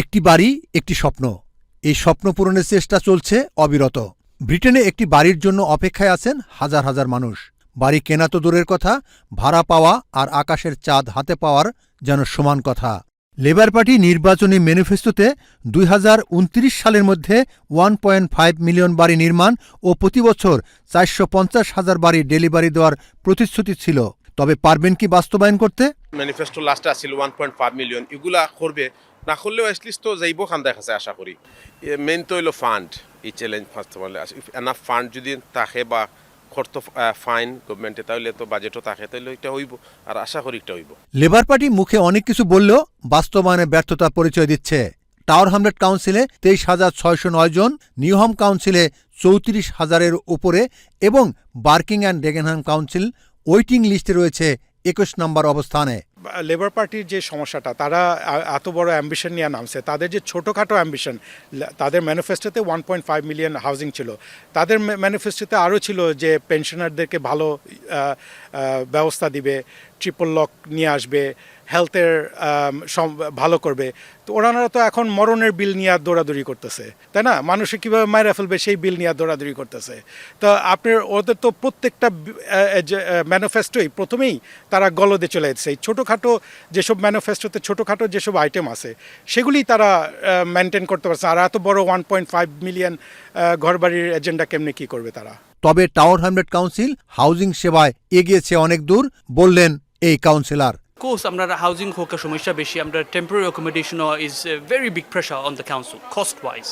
একটি বাড়ি, একটি স্বপ্ন। এই স্বপ্ন পূরণের চেষ্টা চলছে অবিরত। ব্রিটেনে একটি বাড়ির জন্য অপেক্ষায় আছেন হাজার হাজার মানুষ। বাড়ি কেনা তো দূরের কথা, ভাড়া পাওয়া আর আকাশের চাঁদ হাতে পাওয়ার যেন সমান কথা। লেবার পার্টি নির্বাচনী ম্যানিফেস্টোতে দুই হাজার উনত্রিশ সালের মধ্যে ওয়ান পয়েন্ট ফাইভ মিলিয়ন বাড়ি নির্মাণ ও প্রতি বছর চারশো পঞ্চাশ হাজার বাড়ি ডেলিভারি দেওয়ার প্রতিশ্রুতি ছিল। তবে পারবেন কি বাস্তবায়ন করতে? ম্যানিফেস্টো লাস্টে আছিল ওয়ান পয়েন্ট ফাইভ মিলিয়ন। এগুলা করবে না করলেও এটলিস্ট তো যাইব খান দেখা আছে আশা করি। মেইন তো হইল ফান্ড এই challenge first of all enough fund যদি থাকে বা খরচ ফাইন গভর্নমেন্টে তাহলে তো বাজেটও থাকে, তাহলে এটা হইব, আর আশা করি এটা হইব। লেবার পার্টি মুখে অনেক কিছু বললেও বাস্তবায়নে ব্যর্থতা পরিচয় দিচ্ছে। টাওয়ার হামলেট কাউন্সিলে তেইশ হাজার ছয়শো নয় জন নিউহাম কাউন্সিলে চৌত্রিশ হাজারের উপরে এবং Barking and Dagenham council waiting লিস্টে রয়েছে একুশ নম্বর অবস্থানে। লেবার পার্টির যে সমস্যাটা, তারা এত বড় অ্যাম্বিশন নিয়ে নামছে। তাদের যে ছোটোখাটো অ্যাম্বিশন তাদের ম্যানিফেস্টোতে one point five million housing ছিল। তাদের ম্যানিফেস্টোতে আরও ছিল যে পেনশনারদেরকে ভালো ব্যবস্থা দিবে ট্রিপল লক নিয়ে আসবে হেলথের ভালো করবে। তো ওনারা তো এখন মরণের বিল নিয়ে দৌড়াদৌড়ি করতেছে। তাই না? মানুষে কীভাবে মায়েরা ফেলবে সেই বিল নিয়ে দৌড়াদৌড়ি করতেছে। তো আপনার, ওদের তো প্রত্যেকটা ম্যানিফেস্টোই প্রথমেই তারা গলদে চলে যাচ্ছে। এই যেসব ম্যানিফেস্টোতে ছোটোখাটো যেসব আইটেম আছে সেগুলি তারা মেনটেন করতে পারছে। আর এত বড় ওয়ান পয়েন্ট ফাইভ মিলিয়ন ঘরবাড়ির এজেন্ডা কেমনে কী করবে তারা? তবে টাওয়ার হামলেট কাউন্সিল হাউজিং সেবায় এগিয়েছে অনেক দূর বললেন এই কাউন্সিলর course আমরা হাউজিং হোকের সমস্যা বেশি আমরা temporary accommodation is very big pressure on the council cost wise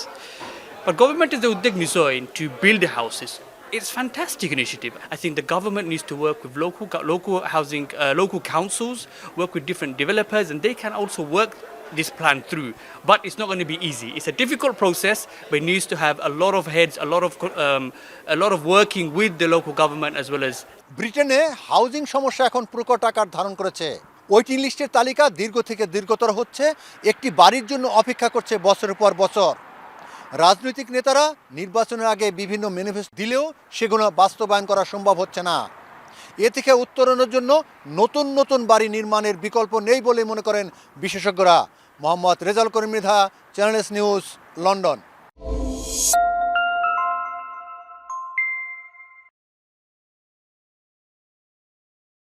but government is the উদ্যোগ নিশ্চয় to build houses It's fantastic initiative. I think the government needs to work with local local housing uh, local councils, work with different developers, and they can also work this plan through. But it's not going to be easy. It's a difficult process, but it needs to have a lot of heads, a lot of um, a lot of working with the local government as well as ব্রিটেনে housing সমস্যা এখন প্রকট আকার ধারণ করেছে waiting লিস্টের তালিকা দীর্ঘ থেকে দীর্ঘতর হচ্ছে একটি বাড়ির জন্য অপেক্ষা করছে বছরের পর বছর রাজনৈতিক নেতারা নির্বাচনের আগে বিভিন্ন ম্যানিফেস্টো দিলেও সেগুলো বাস্তবায়ন করা সম্ভব হচ্ছে না। এ থেকে উত্তরণের জন্য নতুন নতুন বাড়ি নির্মাণের বিকল্প নেই বলে মনে করেন বিশেষজ্ঞরা। Mohammad Rezaul Karim Mridha Channel S news London